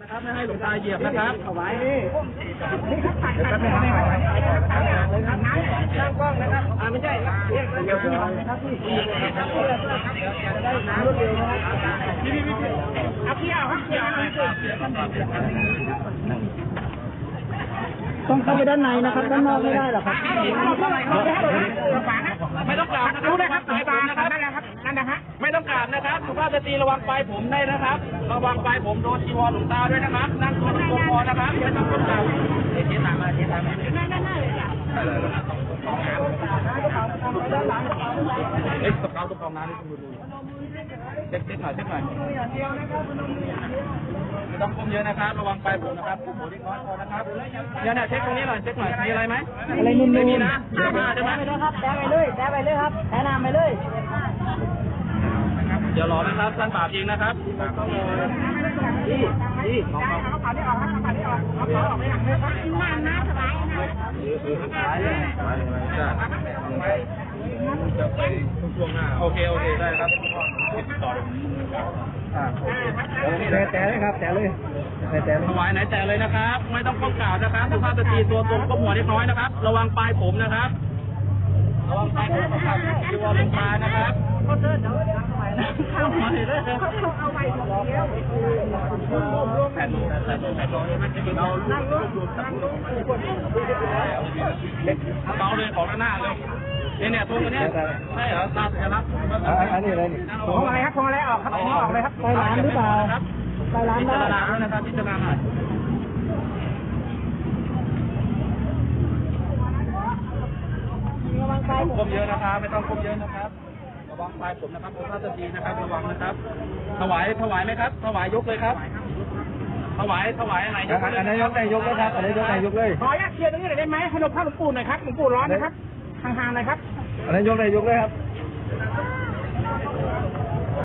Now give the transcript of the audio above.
นะครับไม่ให้หลวงตาเหยียบนะครับเอาไว้นี่ตั้งกล้องนะครับอ่าไม่ใช่เรียกเดี๋ยวขึ้นมาครับพี่ได้น้ำรวดเร็วนะครับเอาเที่ยวครับเที่ยวต้องเข้าไปด้านในนะครับด้านนอกไม่ได้หรอกครับไม่ต้องกราบนะครับรู้นะครับสายตานะครับาพสตรีระวังปลายผมได้นะครับ ระวังปลายผมโดนจีวรหลวงตาด้วยนะครับ นั่งตัวตรงพอนะครับไม่ต้องก้มต่ำเจ๊ตามมาเจ๊ตามมาเอ๊ะกระเป๋ากระเป๋าน้ำนี่คุณดูเช็คเช็คหน่อยเช็คหน่อยไม่ต้องก้มเยอะนะครับ ระวังปลายผมนะครับก้มหัวเล็กน้อยพอนะครับเดี๋ยวเนี่ยเช็คตรงนี้หน่อยเช็คหน่อยมีอะไรไหมอะไรนุ่นๆไม่มีนะเดี๋ยวมาใช่ไหมครับแต้ไปเลยแต้ไปเลยครับแนะนำไปเลย เดี๋ยวรอนะครับท่านปราบเองนะครับโอเคโอเคได้ครับแต่แต่เลยครับ แต่เลยแต่แต่ถวายไหนแต่เลยนะครับ ไม่ต้องก้มกราบนะครับสุภาพสตรีตัวตรงก้มหัวเล็กน้อยนะครับ ระวังปลายผมนะครับ ระวังปลายผมนะครับจีวรลงมานะครับ ข้าวหัวเลยเลยเอาไว้เดียวแผ่นแผ่นแผ่นรองไม่ใช่เรานั่งลงนั่งลงเบาเลยของหน้าเลยเนี่ยเนี่ยตรงนี้ใช่เหรอตาสัญลักษณ์อันนี้อะไรนี่พวงอะไรครับพวงอะไรออกครับออกเลยครับไปร้านหรือเปล่าไปร้านได้จารณาแล้วนะครับพิจารณาหน่อยก้มเยอะนะครับ ไม่ต้องก้มเยอะนะครับ ระวังปลายผมนะครับสุภาพสตรีนะครับ ระวังนะครับ ถวายถวายไหมครับ ถวายยกเลยครับ ถวายถวายอะไรยกเลยอันนี้ยกได้ยกเลยครับอันนี้ยกได้ยกเลยขออนุญาตเคลียร์ตรงนี้หน่อยได้ไหมให้หลวงพ่อหลวงปู่หน่อยครับหลวงปู่ร้อนนะครับห่างๆหน่อยครับอันนี้ยกได้ยกเลยครับข